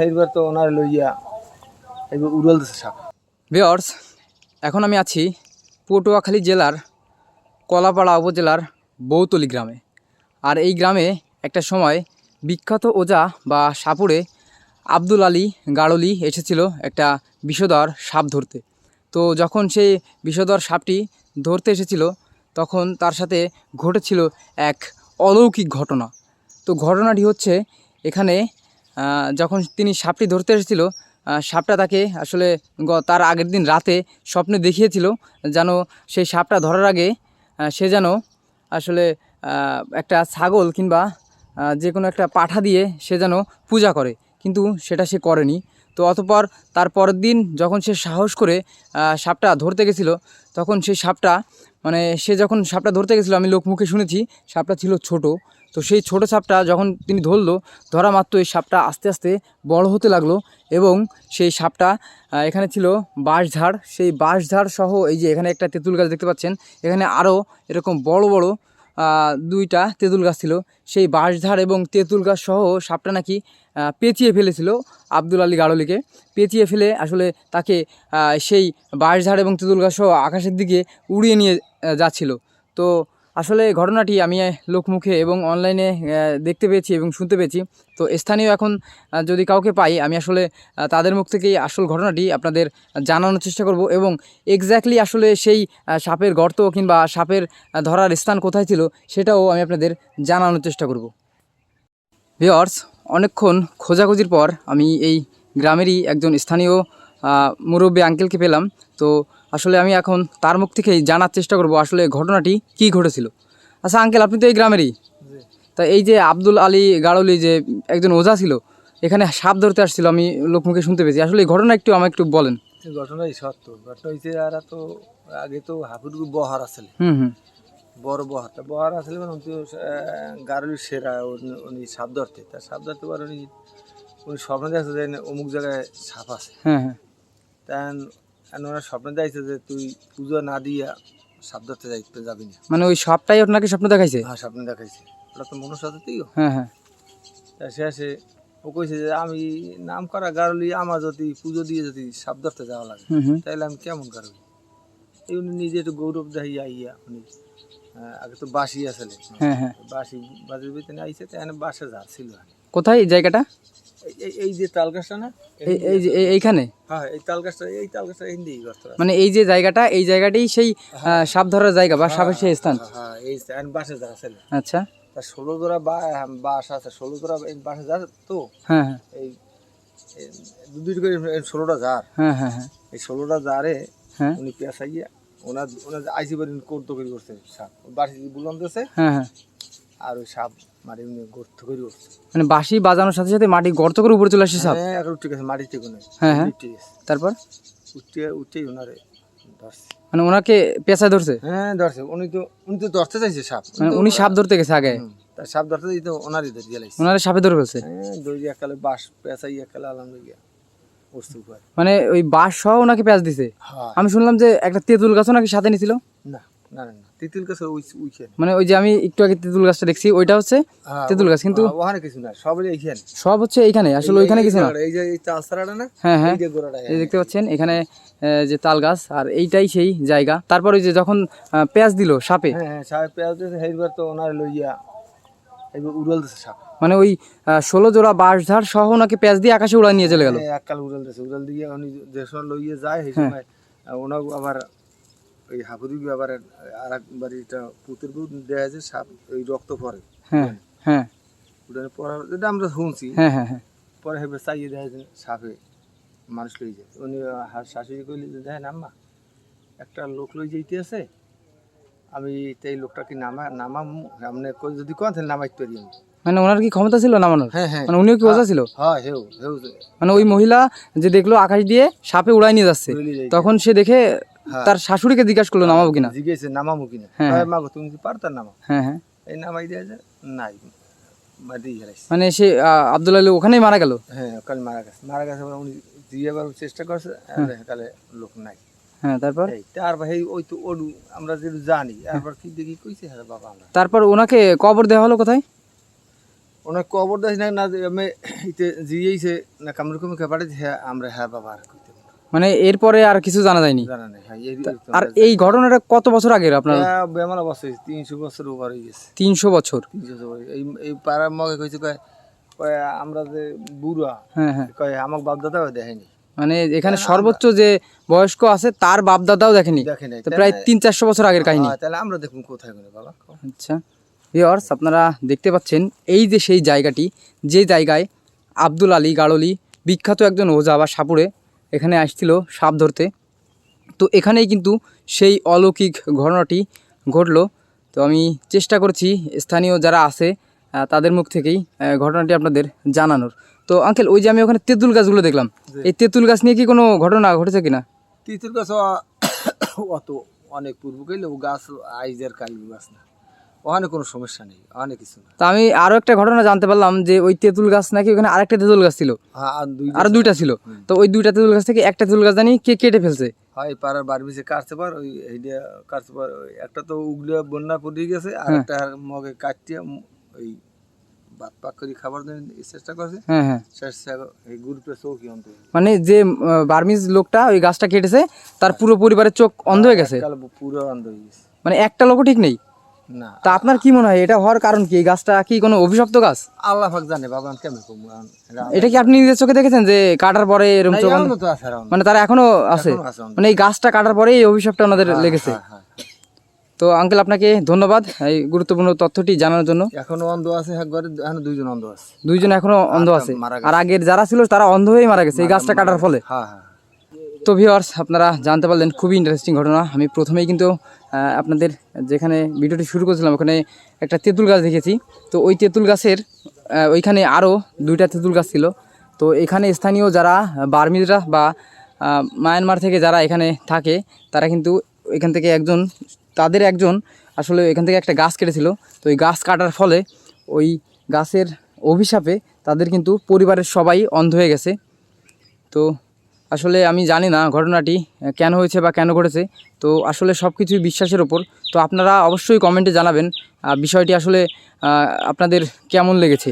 সেইবার তো ওনার লইয়া দিছে সাপ। ভিওর্স, এখন আমি আছি পটুয়াখালী জেলার কলাপাড়া উপজেলার বৌতলি গ্রামে। আর এই গ্রামে একটা সময় বিখ্যাত ওজা বা সাপুড়ে আব্দুল আলী গাড়লি এসেছিল একটা বিষধর সাপ ধরতে। তো যখন সেই বিষধর সাপটি ধরতে এসেছিল, তখন তার সাথে ঘটেছিল এক অলৌকিক ঘটনা। তো ঘটনাটি হচ্ছে, এখানে যখন তিনি সাপটি ধরতে এসেছিল সাপটা তাকে আসলে তার আগের দিন রাতে স্বপ্নে দেখিয়েছিল যেন সেই সাপটা ধরার আগে সে যেন আসলে একটা ছাগল কিংবা যে কোনো একটা পাঠা দিয়ে সে যেন পূজা করে। কিন্তু সেটা সে করেনি। তো অতপর তার পরের দিন যখন সে সাহস করে সাপটা ধরতে গেছিল, তখন সেই সাপটা মানে সে যখন সাপটা ধরতে গেছিল, আমি লোকমুখে শুনেছি, সাপটা ছিল ছোট। তো সেই ছোট সাপটা যখন তিনি ধরলো, ধরা মাত্র এই সাপটা আস্তে আস্তে বড় হতে লাগল এবং সেই সাপটা এখানে ছিল বাঁশঝাড়। সেই বাঁশঝাড় সহ এই যে এখানে একটা তেঁতুল গাছ দেখতে পাচ্ছেন, এখানে আরও এরকম বড় বড় দুইটা তেঁতুল গাছ ছিল। সেই বাঁশধার এবং তেঁতুল গাছ সহ সাপটা নাকি পেঁচিয়ে ফেলেছিল আব্দুল আলী গাড়লিকে পেঁচিয়ে ফেলে আসলে তাকে সেই বাঁশধার এবং তেঁতুল গাছ সহ আকাশের দিকে উড়িয়ে নিয়ে যাচ্ছিল। তো আসলে ঘটনাটি আমি লোকমুখে এবং অনলাইনে দেখতে পেয়েছি এবং শুনতে পেয়েছি। তো স্থানীয় এখন যদি কাউকে পাই, আমি আসলে তাদের মুখ থেকেই আসল ঘটনাটি আপনাদের জানানোর চেষ্টা করব এবং এক্স্যাক্টলি আসলে সেই সাপের গর্ত কিংবা সাপের ধরার স্থান কোথায় ছিল সেটাও আমি আপনাদের জানানোর চেষ্টা করব। ভিওর্স অনেকক্ষণ খোঁজাখুঁজির পর আমি এই গ্রামেরই একজন স্থানীয় মুরব্বী আঙ্কেলকে পেলাম। তো আসলে আমি এখন তার মুখ থেকেই জানার চেষ্টা করব আসলে ঘটনাটি কী ঘটেছিল। আচ্ছা আঙ্কেল আপনি তো এই গ্রামেরই। তা এই যে আব্দুল আলী গাড়লি যে একজন ওজা ছিল এখানে সাপ ধরতে আসছিল আমি লোকমুখে শুনতে পেয়েছি। আসলে এই ঘটনা একটু আমাকে একটু বলেন। এই ঘটনাই সত্য। ঘটনা হয়েছে তো আগে তো হাফুর বহার আসলে। হুম হুম। বড় বহারটা বহার আসলে মানে গারুলির সেরা উনি- উনি সাপ ধরতে। তা সাপ ধরতে পারে উনি উনি স্বপ্ন দেখছে যে অমুক জায়গায় সাপ আছে। হ্যাঁ হ্যাঁ। তাই ওনার স্বপ্ন দেখছে যে তুই পুজো না দিয়া সাপ ধরতে যাইতে যাবি না। মানে ওই সাপটাই আপনাকে স্বপ্ন দেখাইছে? হ্যাঁ স্বপ্ন দেখাইছে। ওটা তো মনুষ্য সাথে তুইও হ্যাঁ হ্যাঁ। তা আসে ও কইছে যে আমি নাম করা গারুলি আমার যদি পুজো দিয়ে যদি সাপ ধরতে যাওয়া লাগে হুম হুম। তাইলে আমি কেমন গারুলি? এই উনি নিজে একটু গৌরব দেখাইয়া আইয়া উনি আহ, আগে তো বাসি আসলে হ্যাঁ হ্যাঁ। বাসি বাজার ভিতরে আইসে তাই বাসা যা ছিল। কোথায় এই জায়গাটা? এই- যে তাল গাছটা না এই যে এই- এইখানে? হ্যাঁ এই তাল গাছটা এই তাল গাছটা এই দিয়েই করতে মানে এই যে জায়গাটা এই জায়গাটাই সেই আহ, সাপ ধরার জায়গা বা সাপের সেই স্থান? হ্যাঁ এই এখন বাসা যা ছিল আচ্ছা। তা ষোলো জোড়া বা বাস আছে ষোলো জোড়া এই বাসা যা তো হ্যাঁ হ্যাঁ। এই এই দু দুই করে ষোলোটা জার হ্যাঁ হ্যাঁ হ্যাঁ। এই ষোলোটা জারে হ্যাঁ। উনি পেঁচাইয়া ওনার ওনার আইসি বাড়ি কৌর্ত করে করছে সাপ। বাসি বুলাম দিয়েছে হ্যাঁ হ্যাঁ। আর ওই সাপ গর্ত করে মানে বাঁশি বাজানোর সাথে সাথে মাটি গর্ত করে উপরে চলে সাপ হ্যাঁ এখন উঠে গেছে মাটিতে কোনো হ্যাঁ, হ্যাঁ। তারপর? উঠে উঠেই ওনারে ধরছে। মানে ওনাকে ধরছে? হ্যাঁ ধরছে। উনি তো উনি তো ধরতে চাইছে সাপ। মানে উনি সাপ ধরতে গেছে আগে? তার সাপ ধরতে ওনারই ধরে ওনারা সাপে ধরে ফেলছে? হ্যাঁ একালে একালে আলাম গিয়া মানে ওই বাঁশ সহ ওনাকে পেঁচ দিছে? আমি শুনলাম যে একটা তেঁতুল গাছও নাকি সাথে নিছিল? না। না না না। তিতিল গাছে মানে ওই যে আমি একটু আগে তেঁতুল গাছটা দেখছি ওইটা হচ্ছে তেঁতুল গাছ কিন্তু ওখানে কিছু না সবই এইখানে। সব হচ্ছে এইখানে আসলে ওইখানে কিছু না। এই যে এই না হ্যাঁ হ্যাঁ। এই যে গোড়াটা এই দেখতে পাচ্ছেন এখানে যে তাল গাছ আর এইটাই সেই জায়গা। তারপর ওই যে যখন পেঁয়াজ দিল সাপে হ্যাঁ হ্যাঁ সাহেব পেঁয়াজ দিয়েছে সেইবার তো ওনার লইয়া উড়াল দিছে সাপ। মানে ওই ষোলো জোড়া বাঁশ ধার সহ ওনাকে পেঁয়াজ দিয়ে আকাশে উড়ায় নিয়ে চলে গেল? হ্যাঁ, এককাল উড়াল দিছে উড়াল দিয়ে উনি যে সময় লইয়ে যায় সেই হ্যাঁ। সময় ওনাকে আবার ওই হাফুরি আবার আর একবার এটা পুতের বুট দেওয়া আছে সাপ ওই রক্ত পরে। হ্যাঁ হ্যাঁ। উড়ানে পড়ার যেটা আমরা শুনছি। হ্যাঁ হ্যাঁ হ্যাঁ। পরে হেবে চাইয়ে দেয় যে সাপে মানুষ লই যায়। উনি শাশুড়ি কইলি যে দেখেন আম্মা একটা লোক লই যাইতে আছে আমি তাই লোকটাকে নামা নামাম আপনি কই যদি কোন তাহলে নামাইতে পারি আমি। মানে ওনার কি ক্ষমতা ছিল নামানোর? হ্যাঁ হ্যাঁ। মানে উনিও কি ওজা ছিল? হ্যাঁ হেউ হেউ। মানে ওই মহিলা যে দেখল আকাশ দিয়ে সাপে উড়াই নিয়ে যাচ্ছে তখন সে দেখে হ্যাঁ। তার শাশুড়িকে জিজ্ঞাসা করল নামাবো কিনা? জিজ্ঞেসে নামামু কিনা? হ্যাঁ। হ্যাঁ। মাগো তুমি কি পারতার নামা হ্যাঁ হ্যাঁ। এই নামাই দেয় যে নাই। মানে সে আব্দুল আলী ওখানেই মারা গেল? হ্যাঁ কাল মারা গেছে। মারা গেছে উনি দিয়ে আবার চেষ্টা করছে তাহলে লোক নাই। হ্যাঁ তারপর? তারপর এই ওই তো ওডু আমরা যেটু জানি তারপর কি দেখি কইছে হ্যাঁ বাবা আমরা। তারপর ওনাকে কবর দেওয়া হলো কোথায়? ওনার কবর দেয় না না হ্যাঁ আমরা হ্যাঁ বাবা আর। মানে এরপরে আর কিছু জানা যায়নি। হ্যাঁ আর এই ঘটনাটা কত বছর আগের আপনার? বছর তিনশো বছর ওভার হয়ে গেছে। তিনশো বছর। এই এই পাড়ার মগে কইছে কয় কয় আমরা যে বুড়া হ্যাঁ হ্যাঁ। কয় আমার বাপদাদাও দেখেনি। মানে এখানে সর্বোচ্চ যে বয়স্ক আছে তার বাপ দাদাও দেখেনি। প্রায় তিন চারশো বছর আগের কাহিনী। হ্যাঁ, তাহলে আমরা দেখুন কোথায় বাবা আচ্ছা। ভিওর্স আপনারা দেখতে পাচ্ছেন এই যে সেই জায়গাটি যে জায়গায় আব্দুল আলী গাড়লি বিখ্যাত একজন ওজা বা সাপুড়ে এখানে আসছিল সাপ ধরতে। তো এখানেই কিন্তু সেই অলৌকিক ঘটনাটি ঘটলো। তো আমি চেষ্টা করছি স্থানীয় যারা আছে তাদের মুখ থেকেই ঘটনাটি আপনাদের জানানোর। তো আঙ্কেল ওই যে আমি ওখানে তেঁতুল গাছগুলো দেখলাম এই তেঁতুল গাছ নিয়ে কি কোনো ঘটনা ঘটেছে কিনা? তিতুর গাছ অত অনেক পূর্ব গেলে ও গাছ আইজের কালি গাছ না। ওখানে কোনো সমস্যা নেই ওখানে কিছু না। তো আমি আরও একটা ঘটনা জানতে পারলাম যে ওই তেঁতুল গাছ নাকি ওখানে আরেকটা তেঁতুল গাছ ছিল? হ্যাঁ আর দুইটা ছিল। তো ওই দুইটা তেঁতুল গাছ থেকে একটা তেঁতুল গাছ জানি কে কেটে ফেলছে? হয় পাড়ার বার বিছে কাটতে পার ওই এইটা কাটতে পার একটা তো উগলে বন্যা পড়ে গেছে আর হ্যাঁ। একটা মগে কাটতে ওই ভাত পাক করে খাবার চেষ্টা করছে। হ্যাঁ হ্যাঁ। এই গ্রুপে চৌকি অন্ত মানে যে বার্মিজ লোকটা ওই গাছটা কেটেছে তার পুরো পরিবারের চোখ অন্ধ হয়ে গেছে? পুরো অন্ধ হয়ে গেছে। মানে একটা লোকও ঠিক নেই? না। তা আপনার কি মনে হয় এটা হওয়ার কারণ কি? এই গাছটা কি কোনো অভিশপ্ত গাছ? আল্লাহ পাক জানে বাবা কেমন এটা কি আপনি নিজের চোখে দেখেছেন যে কাটার পরে এরকম চোখ। মানে তারা এখনও আছে। মানে এই গাছটা কাটার পরে এই অভিশাপটা ওনাদের লেগেছে। হ্যাঁ, হ্যাঁ। তো আঙ্কেল আপনাকে ধন্যবাদ এই গুরুত্বপূর্ণ তথ্যটি জানানোর জন্য। এখনও অন্ধ আছে এক ঘরে এখনও দুইজন অন্ধ আছে। দুইজন এখনও অন্ধ আছে। আর আগের যারা ছিল তারা অন্ধ হয়েই মারা গেছে। এই গাছটা কাটার ফলে। হ্যাঁ হ্যাঁ। তো ভিওয়ার্স আপনারা জানতে পারলেন, খুবই ইন্টারেস্টিং ঘটনা। আমি প্রথমেই কিন্তু আপনাদের যেখানে ভিডিওটি শুরু করেছিলাম, ওখানে একটা তেঁতুল গাছ দেখেছি। তো ওই তেঁতুল গাছের ওইখানে আরও দুইটা তেঁতুল গাছ ছিল। তো এখানে স্থানীয় যারা বার্মিজরা বা মায়ানমার থেকে যারা এখানে থাকে, তারা কিন্তু এখান থেকে একজন, তাদের একজন আসলে এখান থেকে একটা গাছ কেটেছিল। তো ওই গাছ কাটার ফলে ওই গাছের অভিশাপে তাদের কিন্তু পরিবারের সবাই অন্ধ হয়ে গেছে। তো আসলে আমি জানি না ঘটনাটি কেন হয়েছে বা কেন ঘটেছে। তো আসলে সব কিছুই বিশ্বাসের ওপর। তো আপনারা অবশ্যই কমেন্টে জানাবেন বিষয়টি আসলে আপনাদের কেমন লেগেছে।